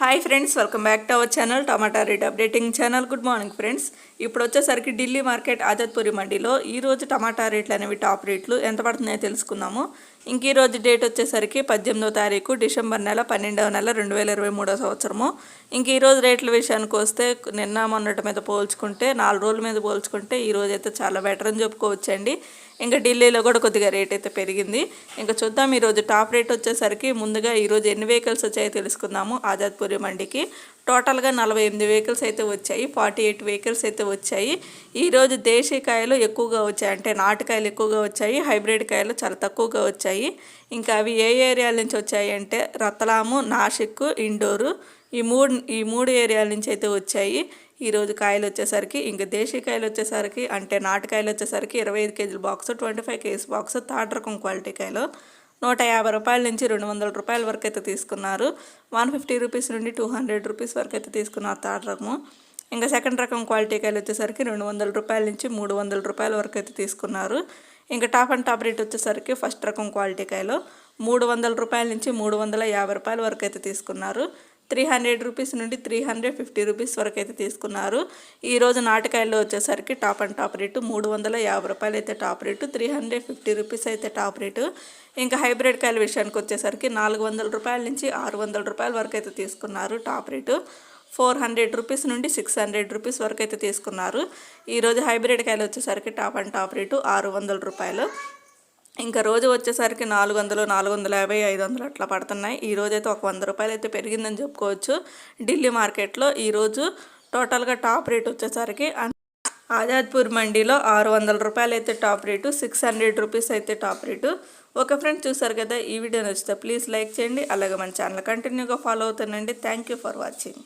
Hi friends welcome back to our channel tomato rate updating channel good morning friends ఇప్పుడు వచ్చేసరికి Delhi market ఆజాద్పురి మండీలో ఈరోజు టమాటా రేట్లు అనేవి టాప్ రేట్లు. ఎంత పడుతున్నాయో తెలుసుకుందాము. ఇంక ఈ రోజు డేట్ వచ్చేసరికి పద్దెనిమిదో తారీఖు డిసెంబర్ నెల పన్నెండవ నెల రెండు వేల ఇరవై మూడో సంవత్సరము. ఇంక ఈరోజు రేట్ల విషయానికి వస్తే నిన్న మొన్నటి మీద పోల్చుకుంటే నాలుగు రోజుల మీద పోల్చుకుంటే ఈరోజు అయితే చాలా బెటర్ అని చెప్పుకోవచ్చండి. ఇంకా ఢిల్లీలో కూడా కొద్దిగా రేట్ అయితే పెరిగింది. ఇంకా చూద్దాం ఈరోజు టాప్ రేట్ వచ్చేసరికి ముందుగా ఈరోజు ఎన్ని వెహికల్స్ వచ్చాయో తెలుసుకుందాము ఆజాద్పూరి మండికి. టోటల్గా నలభై ఎనిమిది వెహికల్స్ అయితే వచ్చాయి ఫార్టీ ఎయిట్ వెహికల్స్ అయితే వచ్చాయి. ఈరోజు దేశీ కాయలు ఎక్కువగా వచ్చాయి అంటే నాటుకాయలు ఎక్కువగా వచ్చాయి హైబ్రిడ్ కాయలు చాలా తక్కువగా వచ్చాయి. ఇంకా అవి ఏ ఏరియాల నుంచి వచ్చాయి అంటే రతలాము నాసిక్ ఇండోరు ఈ మూడు ఈ మూడు ఏరియాల నుంచి అయితే వచ్చాయి. ఈరోజు కాయలు వచ్చేసరికి ఇంకా దేశీ కాయలు వచ్చేసరికి అంటే నాటుకాయలు వచ్చేసరికి ఇరవై ఐదు కేజీల box twenty five KG box third రకం క్వాలిటీ కాయలు. నూట యాభై రూపాయల నుంచి రెండు వందల రూపాయల వరకు అయితే తీసుకున్నారు. వన్ ఫిఫ్టీ రూపీస్ నుండి టూ హండ్రెడ్ రూపీస్ వరకు అయితే తీసుకున్నారు థర్డ్ రకము. ఇంకా సెకండ్ రకం క్వాలిటీ కాయలు వచ్చేసరికి రెండు వందల రూపాయల నుంచి మూడు వందల రూపాయల వరకు అయితే తీసుకున్నారు. ఇంకా టాప్ అండ్ టాప్ రేట్ వచ్చేసరికి ఫస్ట్ రకం క్వాలిటీ కాయలు మూడు వందల రూపాయల నుంచి మూడు వందల యాభై రూపాయల వరకు అయితే తీసుకున్నారు. త్రీ హండ్రెడ్ రూపీస్ నుండి త్రీ హండ్రెడ్ ఫిఫ్టీ రూపీస్ వరకు అయితే తీసుకున్నారు. ఈరోజు నాటకాయల్లో వచ్చేసరికి టాప్ అండ్ టాప్ రేటు మూడు వందల యాభై రూపాయలు అయితే top rate three hundred fifty rupees అయితే టాప్ రేటు. ఇంకా హైబ్రిడ్ కాయల విషయానికి వచ్చేసరికి నాలుగు వందల రూపాయల నుంచి ఆరు వందల రూపాయల వరకు అయితే తీసుకున్నారు top rate. Four hundred rupees నుండి సిక్స్ హండ్రెడ్ రూపీస్ వరకు అయితే తీసుకున్నారు. ఈరోజు హైబ్రిడ్ కాయలు వచ్చేసరికి టాప్ అండ్ టాప్ రేటు ఆరు వందల రూపాయలు. ఇంకా రోజు వచ్చేసరికి నాలుగు వందలు నాలుగు వందల యాభై ఐదు వందలు అట్లా పడుతున్నాయి. ఈ అయితే ఒక వంద రూపాయలు అయితే పెరిగిందని చెప్పుకోవచ్చు. ఢిల్లీ మార్కెట్లో ఈరోజు టోటల్గా టాప్ రేట్ వచ్చేసరికి ఆజాద్పూర్ మండీలో ఆరు వందల రూపాయలు అయితే top rate six hundred rupees అయితే టాప్ రేటు. ఒక ఫ్రెండ్ చూసారు కదా ఈ వీడియో నచ్చితే ప్లీజ్ లైక్ చేయండి. అలాగే మన ఛానల్ కంటిన్యూగా ఫాలో అవుతానండి థ్యాంక్ యూ ఫర్ వాచింగ్.